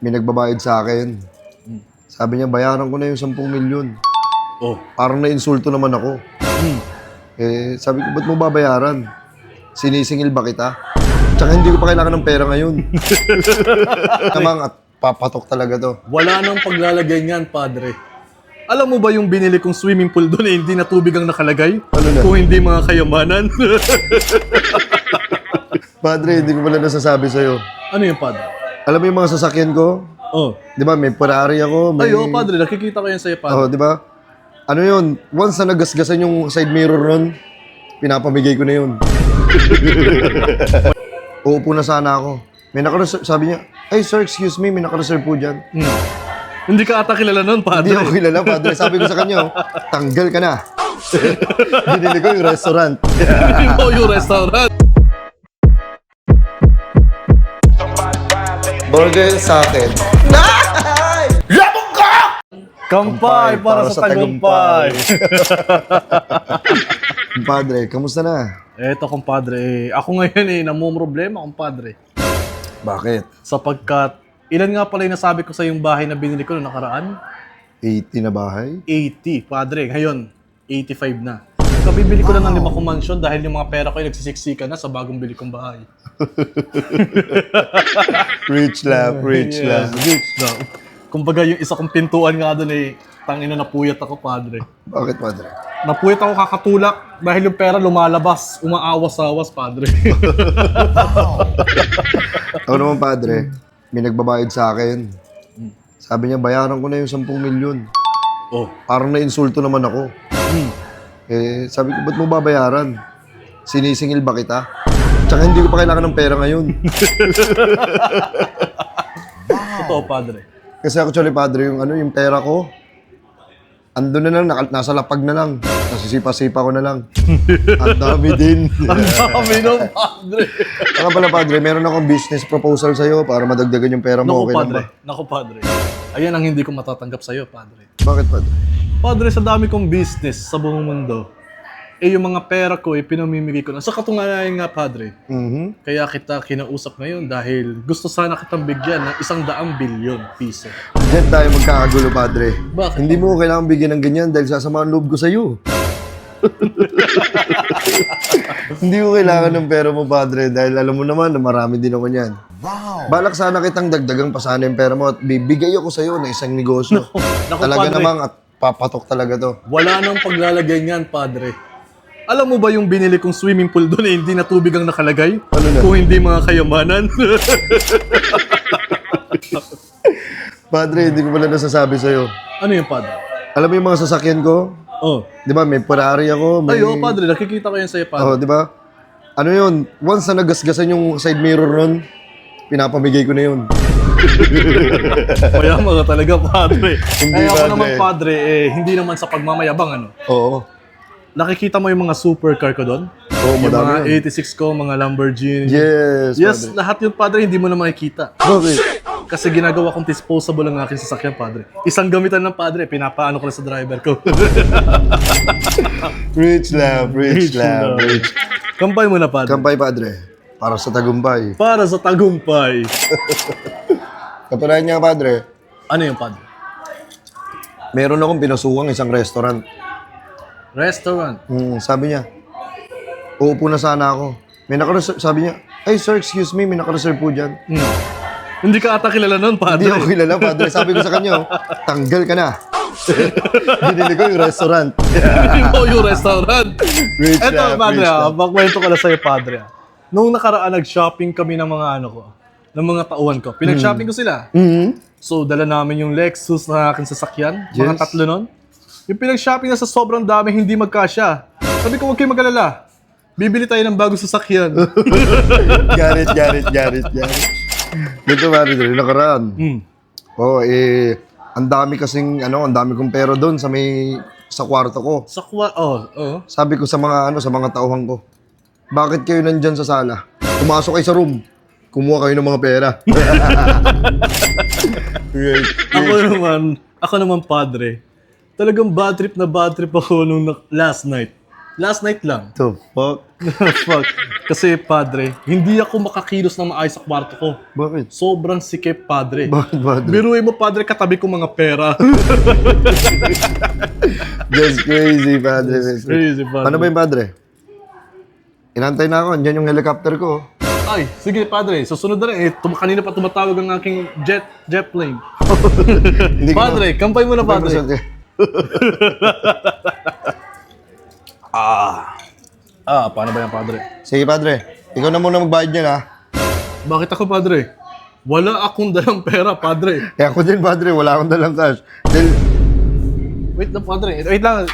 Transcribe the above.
may nagbabayad sa akin. Sabi niya, bayaran ko na yung 10 milyon. Oh. Parang na-insulto naman ako. Eh, sabi ko, ba't mo babayaran? Sinisingil ba kita? Tsaka hindi ko pa kailangan ng pera ngayon. Tamang at papatok talaga to. Wala nang paglalagay niyan, padre. Alam mo ba yung binili kong swimming pool doon eh, hindi na tubig ang nakalagay? Ano na? Kung hindi mga kayamanan. Padre, hindi ko pala nasasabi sa'yo. ano yung padre? Alam mo yung mga sasakyan ko? Oh. Di ba, may Ferrari ako, may... Ay, oh, padre, nakikita ko yan sa'yo, padre. Oo, di ba? Ano yun? Once na nagasgasan yung side mirror nun, pinapamigay ko na yun. Uupo na sana ako. May nakareserve, sabi niya, ay sir, excuse me, may nakareserve po dyan. Hmm. Hindi ka ata kilala nun, Hindi padre. ako kilala, padre. Sabi ko sa kanya, oh, tanggal ka na. Binili ko yung restaurant. Hindi mo yung restaurant. Burger sa akin. Kampay para, sa tagumpay. Padre, kamusta na? Eto, kumpadre. eh, Ako ngayon eh, namumroblema, kumpadre. Bakit? Sapagkat, ilan nga pala yung nasabi ko sa yung bahay na binili ko noong nakaraan? 80 na bahay? 80, padre. Ngayon, 85 na. Kabibili ko lang ng lima kong mansion dahil yung mga pera ko ay nagsisiksika na sa bagong bili kong bahay. Rich love, rich Yes, love. rich lang. Kumbaga yung isa kong pintuan nga doon eh, tangina napuyat ako, padre. Bakit, padre? Napuyat ako kakatulak dahil yung pera lumalabas, umaawas-awas, padre. Ako naman, padre, may nagbabayad sa akin. Sabi niya, bayaran ko na yung 10 milyon. oh. Parang na-insulto naman ako. Eh, sabi ko, ba't mo babayaran? Sinisingil ba kita? Tsaka hindi ko pa kailangan ng pera ngayon. Totoo, padre. Kasi actually, padre, yung ano, yung pera ko, ando na lang, naka- nasa lapag na lang. Nasisipa-sipa ko na lang. Ang dami din. Ang dami nung padre. Saka pala, padre, meron akong business proposal sa'yo para madagdagan yung pera mo. Naku, Okay lang padre. ba? Naku, padre. Ayan ang hindi ko matatanggap sa'yo, padre. Bakit, padre? Padre, sa dami kong business sa buong mundo, eh yung mga pera ko, eh, pinamimigay ko na. Sa katunayan nga, padre, Mhm. kaya kita kinausap ngayon dahil gusto sana kitang bigyan ng isang daang bilyon piso. Diyan tayo magkakagulo, padre. Bakit? Hindi mo ko kailangan bigyan ng ganyan dahil sasama ang loob ko sa'yo. Hindi ko kailangan ng pera mo, padre, dahil alam mo naman na marami din ako niyan. Wow! Balak sana kitang dagdagang pa sana yung pera mo at bibigay ako sa'yo ng isang negosyo. Naku, talaga padre. namang at papatok talaga to. Wala nang paglalagay niyan, padre. Alam mo ba yung binili kong swimming pool doon eh, hindi na tubig ang nakalagay? Ano na? Kung hindi mga kayamanan. Padre, hindi ko pala nasasabi sa'yo. ano yung padre? Alam mo yung mga sasakyan ko? Oh. Di ba, may Ferrari ako, may... Ay, oh, padre, nakikita ko yan sa'yo, padre. Oo, di ba? Ano yun? Once na nagasgasan yung side mirror nun, pinapamigay ko na yun. Kaya mga talaga, padre. Hindi, Kaya ako padre. naman, padre, eh, hindi naman sa pagmamayabang, ano. Oo. Nakikita mo yung mga supercar ko doon? Oo, yung madami mga yun. 86 ko, mga Lamborghini. Yes, Yes, padre. lahat yun, padre, hindi mo na makikita. Bakit? Kasi ginagawa kong disposable ang aking sasakyan, padre. Isang gamitan ng padre, pinapaano ko lang sa driver ko. Rich love, rich, love, love. rich. Kampay mo na, padre. Kampay, padre. Para sa tagumpay. Para sa tagumpay. Kapalayan niya, padre. Ano yung padre? Meron akong pinasukang isang restaurant. Restaurant. Hmm, sabi niya, uupo na sana ako. May nakareserve, sabi niya, ay sir, excuse me, may nakareserve po dyan. Hmm. Hindi ka ata kilala nun, Hindi padre. ako kilala, padre. Sabi ko sa kanya, oh, tanggal ka na. Binili ko yung restaurant. Hindi mo yung restaurant. Rich Eto, love, padre, rich ah, love. magkwento ko na sa'yo, padre. ah. Nung nakaraan, nag-shopping kami ng mga ano ko, ng mga tauhan ko. Pinag-shopping ko sila. Mhm. So, dala namin yung Lexus na aking sasakyan. Mga Yes. tatlo nun. Yung pinag-shopping na sa sobrang dami, hindi magkasya. Sabi ko, huwag kayo mag-alala. Bibili tayo ng bagong sasakyan. Garit, garit, garit, garit. Dito, padre, dito, nakaraan. hmm. Oo, eh, ang dami kasing, ano, ang dami kong pera doon sa may, sa kwarto ko. Sa kwa... Oh, oh. Sabi ko sa mga, ano, sa mga tauhan ko, bakit kayo nandyan sa sala? Pumasok kayo sa room. Kumuha kayo ng mga pera. Ako naman, ako naman padre. Talagang bad trip na bad trip ako nung na- last night. Last night lang. The fuck? Fuck. Kasi, padre, hindi ako makakilos ng maayos sa kwarto ko. Bakit? Sobrang sikip, padre. Bakit, padre? Biruin mo, padre, katabi ko mga pera. Just crazy, padre. Crazy, padre. Ano ba yung padre? Inantay na ako. Andyan yung helicopter ko. Ay, sige, padre. Susunod na rin. Eh, tum- kanina pa tumatawag ang aking jet, jet plane. Hindi ko Padre, kampay mo na, na- padre. Ah. Ah, paano ba yan, padre? Sige, padre. Ikaw na muna magbayad niyan, ha? Bakit ako, padre? Wala akong dalang pera, padre. Eh, ako din, padre. Wala akong dalang cash. Dahil, Wait lang, padre. Wait lang.